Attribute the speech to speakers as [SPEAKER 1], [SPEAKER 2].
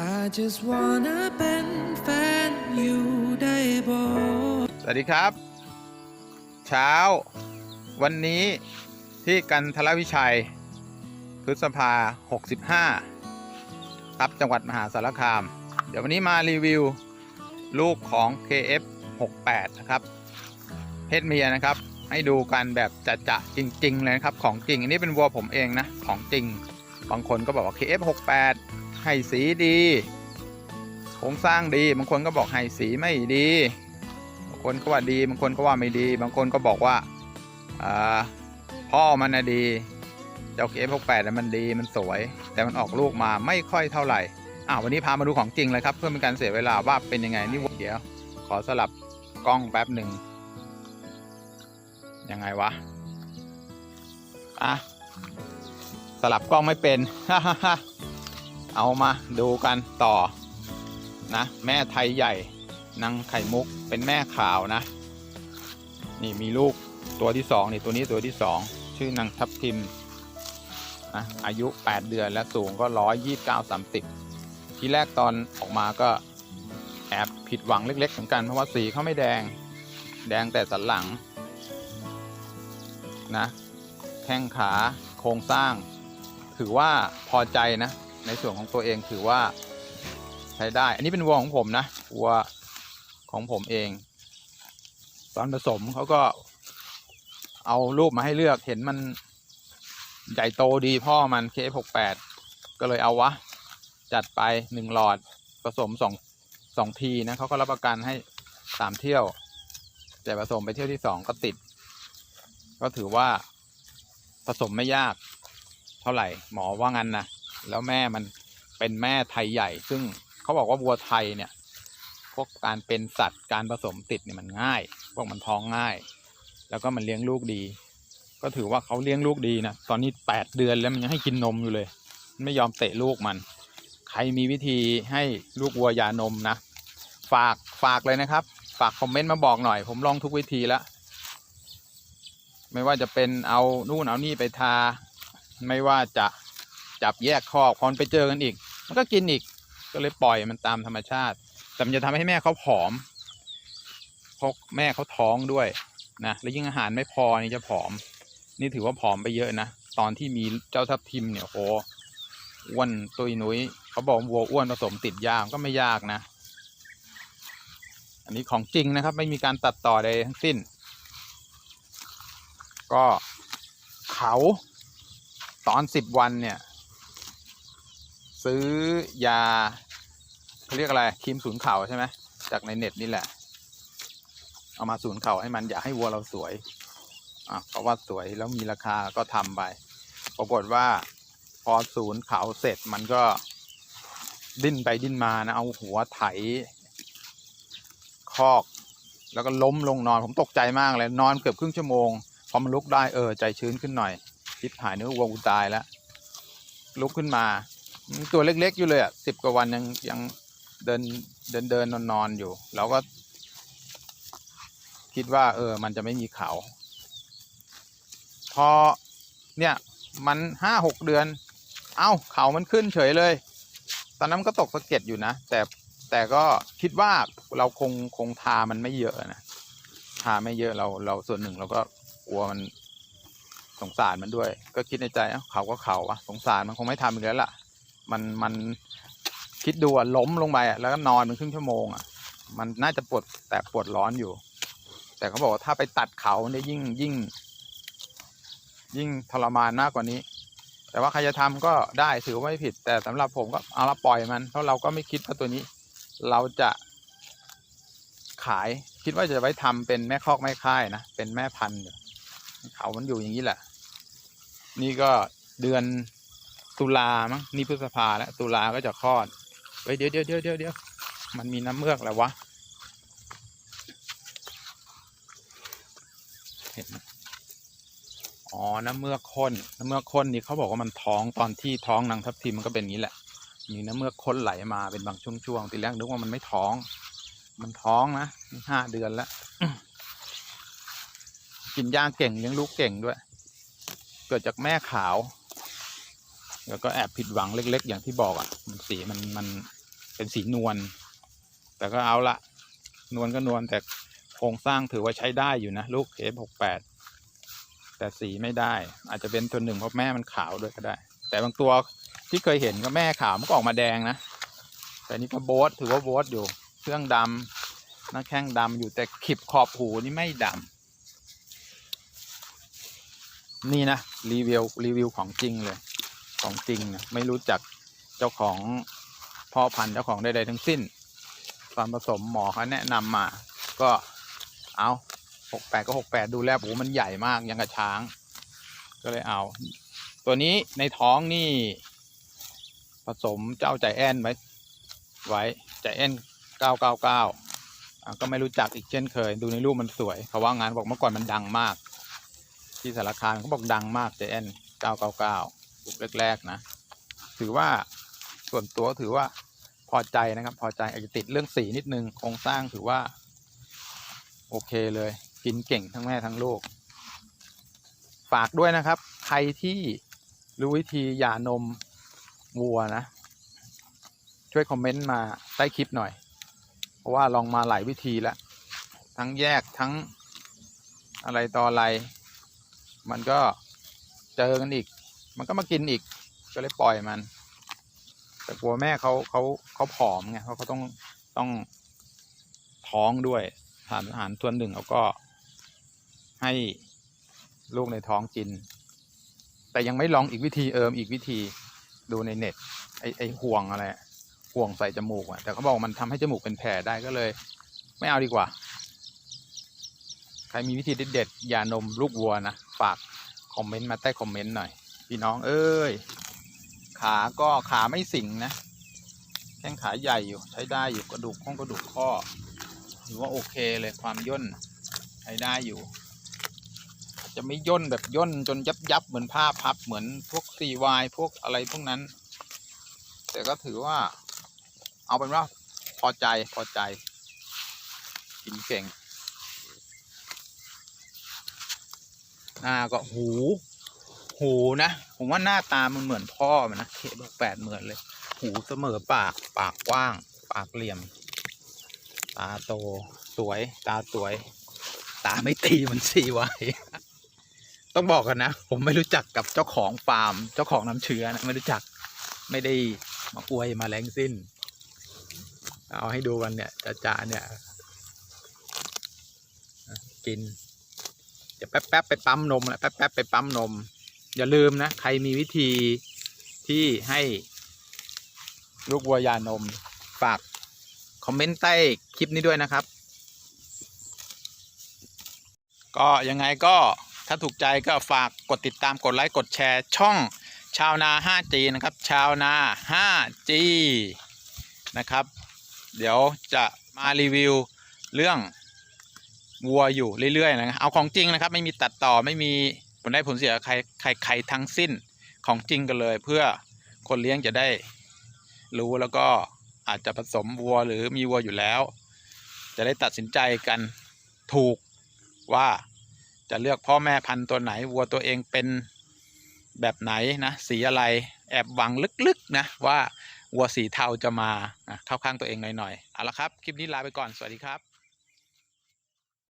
[SPEAKER 1] I just wanna เป็นแฟนอยู่ได้บ่
[SPEAKER 2] สวัสดีครับ เช้า วันนี้ที่กันทรวิชัย พฤษภา 65ครับจังหวัดมหาสารคาม เดี๋ยววันนี้มารีวิว ลูกของ KF 68นะครับ เพศเมียนะครับ ให้ดูกันแบบจะๆจริง ๆ เลยนะครับ ของจริง อันนี้เป็นวัวผมเองนะ ของจริง บางคนก็บอกว่า KF 68 ให้สีดี โครงสร้างดี บางคนก็บอกให้สีไม่ดี บางคนก็ว่าดีบางคนก็ว่าไม่ดี บางคนก็บอกว่าพ่อมันนะดีเจ้า KF68 น่ะมันดีมันสวย แต่มันออกลูกมาไม่ค่อยเท่าไหร่อ่าวันนี้พามาดูของจริงเลยครับ เพื่อเป็นการเสียเวลาว่าเป็นยังไงนี่เดี๋ยว ขอสลับกล้องแป๊บหนึ่งยังไงวะอะสลับกล้องไม่เป็น เอามาดูกันต่อนะแม่ไทยใหญ่นางไข่มุกเป็นแม่ขาวนะ นี่มีลูกตัวที่สองนี่ตัวนี้ตัวที่สองชื่อนางทับทิมนะอายุ 8 เดือนและสูงก็129 30ทีแรกตอนออกมาก็แอบผิดหวังเล็กๆเหมือนกันเพราะว่าสีเขาไม่แดงแดงแต่สันหลังนะแข้งขาโครงสร้าง ถือว่าพอใจนะ ในส่วนของตัวเองถือว่าใช้ได้ อันนี้เป็นวัวของผมนะวัวของผมเอง ตอนผสมเขาก็ เอารูปมาให้เลือกเห็นมันใหญ่โตดีพ่อมัน K68 ก็เลยเอาวะ จัดไปหนึ่งหลอดผสมสองสองทีนะเขาก็รับประกันให้สามเที่ยว แต่ผสมไปเที่ยวที่สองก็ติด ก็ถือว่าผสมไม่ยาก เท่าไหร่หมอว่างั้นนะ แล้วแม่มันเป็นแม่ไทยใหญ่ ซึ่งเขาบอกว่าวัวไทยเนี่ย พวกการเป็นสัตว์การผสมติดเนี่ยมันง่าย พวกมันท้องง่าย แล้วก็มันเลี้ยงลูกดี ก็ถือว่าเขาเลี้ยงลูกดีนะ ตอนนี้แปดเดือนแล้วมันยังให้กินนมอยู่เลย ไม่ยอมเตะลูกมัน ใครมีวิธีให้ลูกวัวยานมนะ ฝากฝากเลยนะครับ ฝากคอมเมนต์มาบอกหน่อย ผมลองทุกวิธีแล้ว ไม่ว่าจะเป็นเอานู่นเอานี่ไปทา ไม่ว่าจะ จับแยกคอกพอนไปเจอกันอีก มันก็กินอีก ก็เลยปล่อยมันตามธรรมชาติ แต่มันจะทำให้แม่เขาผอมเพราะแม่เขาท้องด้วยนะแล้วยิ่งอาหารไม่พอนี่จะผอม นี่ถือว่าผอมไปเยอะนะตอนที่มีเจ้าทับทิมเนี่ยโหอ้วนตุยนุ้ยเขาบอกวัวอ้วนผสมติดยาก็ไม่ยากนะ อันนี้ของจริงนะครับ ไม่มีการตัดต่อใดทั้งสิ้น ก็เขาตอนสิบวันเนี่ย ซื้อยาเขาเรียกอะไรครีมศูนเข่าใช่ไหมจากในเน็ตนี่แหละ เอามาศูนเข่าให้มันอยากให้วัวเราสวยอะเพราะว่าสวยแล้วมีราคาก็ทำไปปรากฏว่าพอศูนเข่าเสร็จมันก็ดิ้นไปดิ้นมานะเอาหัวไถ คอก แล้วก็ล้มลงนอนผมตกใจมากเลยนอนเกือบครึ่งชั่วโมงพอมันลุกได้เออใจชื้นขึ้นหน่อยทิพหายนึกว่าวัวกูตายแล้วลุกขึ้นมา ตัวเล็ก ๆ อยู่เลยอะสิบกว่าวันยังยังเดินเดินเดินนอนนอนอยู่ เราก็ คิดว่า เออ มันจะไม่มีเขาพอเนี่ย มันห้าหกเดือน เอ้าเขามันขึ้นเฉยเลย ตอนนั้นก็ตกสะเก็ดอยู่นะ แต่แต่ก็คิดว่าเราคงคงทามันไม่เยอะนะทาไม่เยอะเราเราส่วนหนึ่งเราก็กลัวมันสงสารมันด้วย ก็คิดในใจเอ้าเขาก็เขาอะสงสารมันคงไม่ทำอีกแล้วล่ะ มันมันคิดดูอะล้มลงไปอะแล้วก็นอนเป็นครึ่งชั่วโมงอะมันน่าจะปวดแต่ปวดร้อนอยู่ แต่เขาบอกว่าถ้าไปตัดเขาเนี่ยยิ่งยิ่ง ยิ่งทรมานมากกว่านี้ แต่ว่าใครจะทำก็ได้ถือว่าไม่ผิด แต่สำหรับผมก็เอาละปล่อยมันเพราะเราก็ไม่คิดว่าตัวนี้ เราจะขายคิดว่าจะไว้ทำเป็นแม่คอกแม่ค่ายนะเป็นแม่พันธุ์เขามันอยู่อย่างนี้แหละ นี่ก็เดือน ตุลามั้งนี่พฤษภาแล้วตุลาก็จะคลอดเฮ้ยเดี๋ยวเดี๋ยวเดี๋ยวเดี๋ยวเดี๋ยวมันมีน้ำเมือกแล้ววะเห็นไหมอ๋อน้ำเมือกข้นน้ำเมือกข้นนี่เขาบอกว่ามันท้องตอนที่ท้องนางทับทิมมันก็เป็นอย่างนี้แหละ มีน้ำเมือกข้นไหลมาเป็นบางช่วงๆทีแรกนึกว่ามันไม่ท้อง มันท้องนะห้าเดือนแล้วกินยาเก่งเลี้ยงลูกเก่งด้วย เกิดจากแม่ขาว แล้วก็แอบผิดหวังเล็ก ๆ อย่างที่บอกอะสีมันมันเป็นสีนวลแต่ก็เอาละนวลก็นวลแต่โครงสร้างถือว่าใช้ได้อยู่นะ ลูก F68 แต่สีไม่ได้ อาจจะเป็นตัวหนึ่งเพราะแม่มันขาวด้วยก็ได้ แต่บางตัวที่เคยเห็นก็แม่ขาวมันก็ออกมาแดงนะ แต่นี่ก็โบทถือว่าโบทอยู่ เครื่องดำหน้าแข้งดำอยู่แต่ขีบขอบหูนี่ไม่ดำนี่นะรีวิวรีวิวของจริงเลย ของจริงนะไม่รู้จักเจ้าของพ่อพันธุ์เจ้าของใดๆทั้งสิ้น ตอนผสมหมอเขาแนะนำมา ก็เอาหกแปดก็หกแปดดูแลโอ้มันใหญ่มากยังกับช้าง ก็เลยเอา ตัวนี้ในท้องนี่ ผสมเจ้าใจแอนไว้ไว้ใจแอนเก้าเก้าเก้าก็ไม่รู้จักอีกเช่นเคย ดูในรูปมันสวยเขาว่างานบอกเมื่อก่อนมันดังมาก ที่สารคามเขาบอกดังมากใจแอนเก้าเก้าเก้า ยุคแรกๆนะ ถือว่าส่วนตัวถือว่าพอใจนะครับ พอใจอาจจะติดเรื่องสีนิดนึงโครงสร้างถือว่า โอเคเลย กินเก่งทั้งแม่ทั้งลูก ฝากด้วยนะครับ ใครที่รู้วิธีหย่านมวัวนะ ช่วยคอมเมนต์มาใต้คลิปหน่อย เพราะว่าลองมาหลายวิธีแล้ว ทั้งแยกทั้งอะไรต่ออะไร มันก็เจอกันอีก มันก็มากินอีก ก็เลยปล่อยมัน แต่กลัวแม่เขาเขาเขาผอมไงเขาเขาต้องต้องท้องด้วยสารอาหารส่วนหนึ่งเขาก็ให้ลูกในท้องกิน แต่ยังไม่ลองอีกวิธีเอิมอีกวิธีดูในเน็ต ไอไอห่วงอะไรห่วงใส่จมูกอะแต่เขาบอกมันทำให้จมูกเป็นแผลได้ก็เลย ไม่เอาดีกว่า ใครมีวิธีเด็ดๆยานมลูกวัวนะ ฝากคอมเมนต์มาใต้คอมเมนต์หน่อย พี่น้องเอ้ย ขาก็ขาไม่สิงนะแข้งขาใหญ่อยู่ใช้ได้อยู่กระดูกข้องกระดูกข้อถือว่าโอเคเลยความย่นใช้ได้อยู่ จะไม่ย่นแบบย่นจนยับยับเหมือนผ้าพับเหมือนพวกซีวายพวกอะไรพวกนั้น แต่ก็ถือว่า เอาเป็นว่าพอใจพอใจกินเก่งหน้าก็หู หูนะ ผมว่าหน้าตามันเหมือนพ่อมันนะเคบอกแปดเหมือนเลย หูเสมอปาก ปากกว้าง ปากเหลี่ยม ตาโต สวย ตาสวย ตาไม่ตีมันซีไว้ ต้องบอกกันนะ ผมไม่รู้จักกับเจ้าของฟาร์ม เจ้าของน้ำเชื้อนะไม่รู้จัก ไม่ได้มาอวยมาแรงสิ้น เอาให้ดูกันเนี่ยจะจาเนี่ย กินเดี๋ยวแป๊บๆไปปั๊มนมแหละแป๊บๆไปปั๊มนม อย่าลืมนะ ใครมีวิธีที่ให้ลูกวัวยานม ฝาก คอมเมนต์ใต้คลิปนี้ด้วยนะครับ ก็ยังไงก็ถ้าถูกใจก็ฝากกดติดตามกดไลค์ กดแชร์ช่องชาวนา 5G นะครับ ชาวนา 5G นะครับ เดี๋ยวจะมารีวิวเรื่องวัวอยู่เรื่อยๆ นะครับเอาของจริงนะครับ ไม่มีตัดต่อไม่มี ลได้ผลเสียใครใครใครทั้งสิ้นของจริงกันเลย เพื่อคนเลี้ยงจะได้รู้แล้วก็อาจจะผสมวัวหรือมีวัวอยู่แล้ว จะได้ตัดสินใจกันถูกว่าจะเลือกพ่อแม่พันธุ์ตัวไหนวัวตัวเองเป็นแบบไหนนะสีอะไรแอบหวังลึกๆนะว่าวัวสีเทาจะมานะเข้าข้างตัวเองหน่อยๆเอาละครับ คลิปนี้ลาไปก่อนสวัสดีครับ